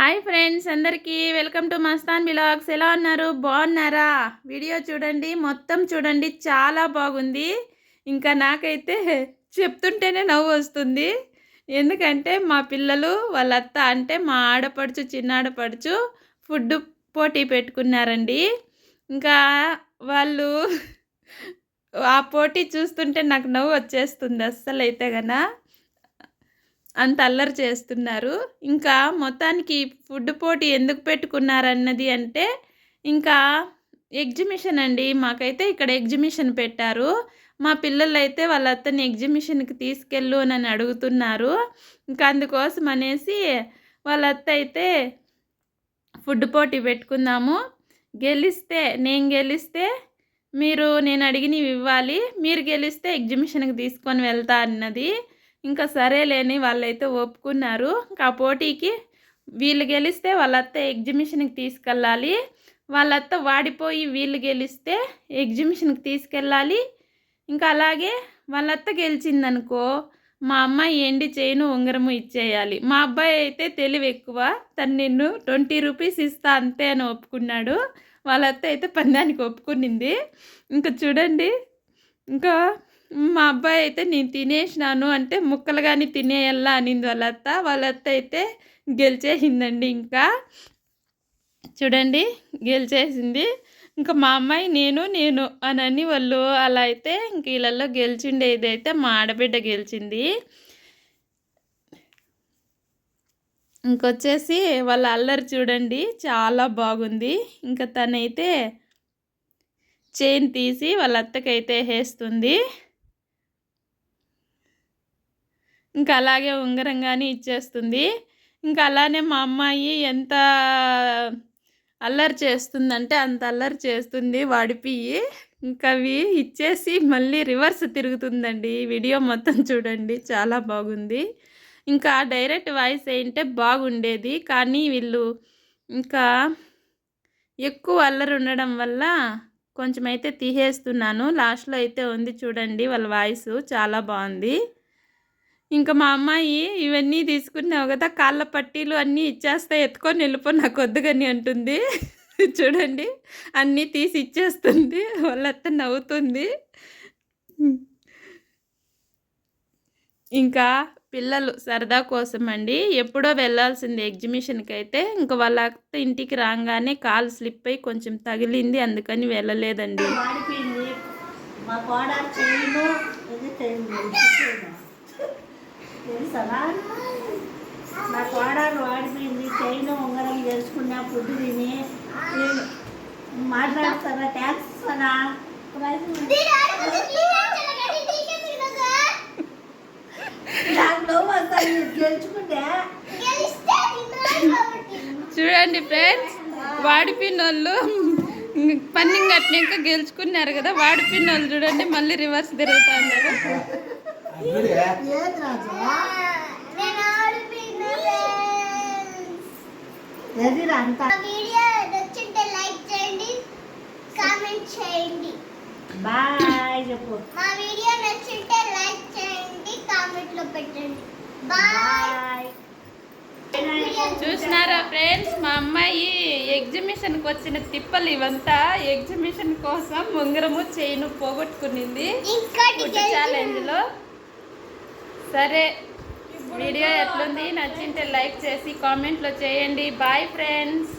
Hi friends అందరికీ welcome to Mastan blogs. ఎలా ఉన్నారు? బాగున్నారా? వీడియో చూడండి మొత్తం చూడండి చాలా బాగుంది. ఇంకా నాకైతే చెప్తుంటేనే నవ్వు వస్తుంది. ఎందుకంటే మా పిల్లలు వాళ్ళ అత్త అంటే మా ఆడపడుచు చిన్న ఆడపడుచు ఫుడ్ పోటీ పెట్టుకున్నారండి. ఇంకా వాళ్ళు ఆ పోటీ చూస్తుంటే నాకు నవ్వు వచ్చేస్తుంది అస్సలు అయితే గనా. అంత అల్లరి చేస్తున్నారు. ఇంకా మొత్తానికి ఫుడ్ పోటీ ఎందుకు పెట్టుకున్నారన్నది అంటే ఇంకా ఎగ్జిబిషన్ అండి. మాకైతే ఇక్కడ ఎగ్జిబిషన్ పెట్టారు. మా పిల్లలు అయితే వాళ్ళ అత్తని ఎగ్జిబిషన్కి తీసుకెళ్ళు అని అడుగుతున్నారు. ఇంకా అందుకోసం అనేసి వాళ్ళ అత్త అయితే ఫుడ్ పోటీ పెట్టుకుందాము. గెలిస్తే నేను గెలిస్తే మీరు నేను అడిగినవి ఇవ్వాలి. మీరు గెలిస్తే ఎగ్జిబిషన్కి తీసుకొని వెళ్తా అన్నది. ఇంకా సరేలేని వాళ్ళైతే ఒప్పుకున్నారు. ఇంకా ఆ పోటీకి వీళ్ళు గెలిస్తే వాళ్ళత్త ఎగ్జిబిషన్కి తీసుకెళ్ళాలి. వాళ్ళత్త వాడిపోయి వీళ్ళు గెలిస్తే ఎగ్జిబిషన్కి తీసుకెళ్ళాలి. ఇంకా అలాగే వాళ్ళత్త గెలిచిందనుకో మా అమ్మాయి ఎండి చేయను ఉంగరము ఇచ్చేయాలి. మా అబ్బాయి అయితే తెలివి ఎక్కువ. తను నిన్ను ట్వంటీ రూపీస్ ఇస్తా అంతే అని ఒప్పుకున్నాడు. వాళ్ళత్త అయితే పందానికి ఒప్పుకునింది. ఇంకా చూడండి. ఇంకా మా అబ్బాయి అయితే నేను తినేసినాను అంటే ముక్కలు కానీ తినేయల్లా అనింది వాళ్ళ అత్త. వాళ్ళ అత్త అయితే గెలిచేసిందండి ఇంకా. చూడండి గెలిచేసింది. ఇంకా మా అమ్మాయి నేను నేను అని వాళ్ళు అలా అయితే ఇంక వీళ్ళల్లో గెలిచిండే అయితే మా ఆడబిడ్డ గెలిచింది. ఇంకొచ్చేసి వాళ్ళ అల్లరి చూడండి చాలా బాగుంది. ఇంకా తనైతే చైన్ తీసి వాళ్ళ అత్తకైతే వేస్తుంది. ఇంకా అలాగే ఉంగరంగానే ఇచ్చేస్తుంది. ఇంకా అలానే మా అమ్మాయి ఎంత అల్లరి చేస్తుందంటే అంత అల్లరి చేస్తుంది వాడిపియ్యి ఇంకా అవి ఇచ్చేసి మళ్ళీ రివర్స్ తిరుగుతుందండి. వీడియో మొత్తం చూడండి. చాలా బాగుంది. ఇంకా డైరెక్ట్ వాయిస్ ఏంటే బాగుండేది. కానీ వీళ్ళు ఇంకా ఎక్కువ అల్లరి ఉండడం వల్ల కొంచెం అయితే తీసేస్తున్నాను. లాస్ట్లో అయితే ఉంది చూడండి వాళ్ళ వాయిస్. చాలా బాగుంది. ఇంకా మా అమ్మాయి ఇవన్నీ తీసుకున్నావు కదా కాళ్ళ పట్టీలు అన్నీ ఇచ్చేస్తా ఎత్తుకొని వెళ్ళిపో నాకు వద్దుగని అంటుంది. చూడండి అన్నీ తీసి ఇచ్చేస్తుంది. వాళ్ళత్త నవ్వుతుంది. ఇంకా పిల్లలు సరదా కోసం అండి ఎప్పుడో వెళ్ళాల్సింది ఎగ్జిబిషన్కి అయితే ఇంకా వాళ్ళ అత్త ఇంటికి రాగానే కాలు స్లిప్ అయి కొంచెం తగిలింది. అందుకని వెళ్ళలేదండి. మా తెలుసవా నా కోడలు వాడిపోయింది చైన్ ఉంగరం తెలుసుకున్నా ఫుడ్ తిని. మాట్లాడతారా? ట్యాక్స్ అనా చూడండి ఫ్రెండ్స్ వాడిపిన్నోళ్ళు వాళ్ళు పన్నింగ్ కట్టినాక గెలుచుకున్నారు కదా వాడిపిన్నోళ్ళు చూడండి మళ్ళీ రివర్స్ తిరుగుతా ఉన్నారు వీడియో నచ్చింటే లైక్ చేయండి కామెంట్ చేయండి. బాయ్ చెప్పు. మా వీడియో నచ్చింటే లైక్ చేయండి కామెంట్లో పెట్టండి. బాయ్. చూసినారా ఫ్రెండ్స్ మా అమ్మాయి ఎగ్జిబిషన్కి వచ్చిన తిప్పలు ఇవంతా ఎగ్జిబిషన్ కోసం ఉంగరము చైన్ పోగొట్టుకునింది. ఛాలెంజ్లో. సరే వీడియో ఎట్లుంది నచ్చింటే లైక్ చేసి కామెంట్లో చేయండి. Bye friends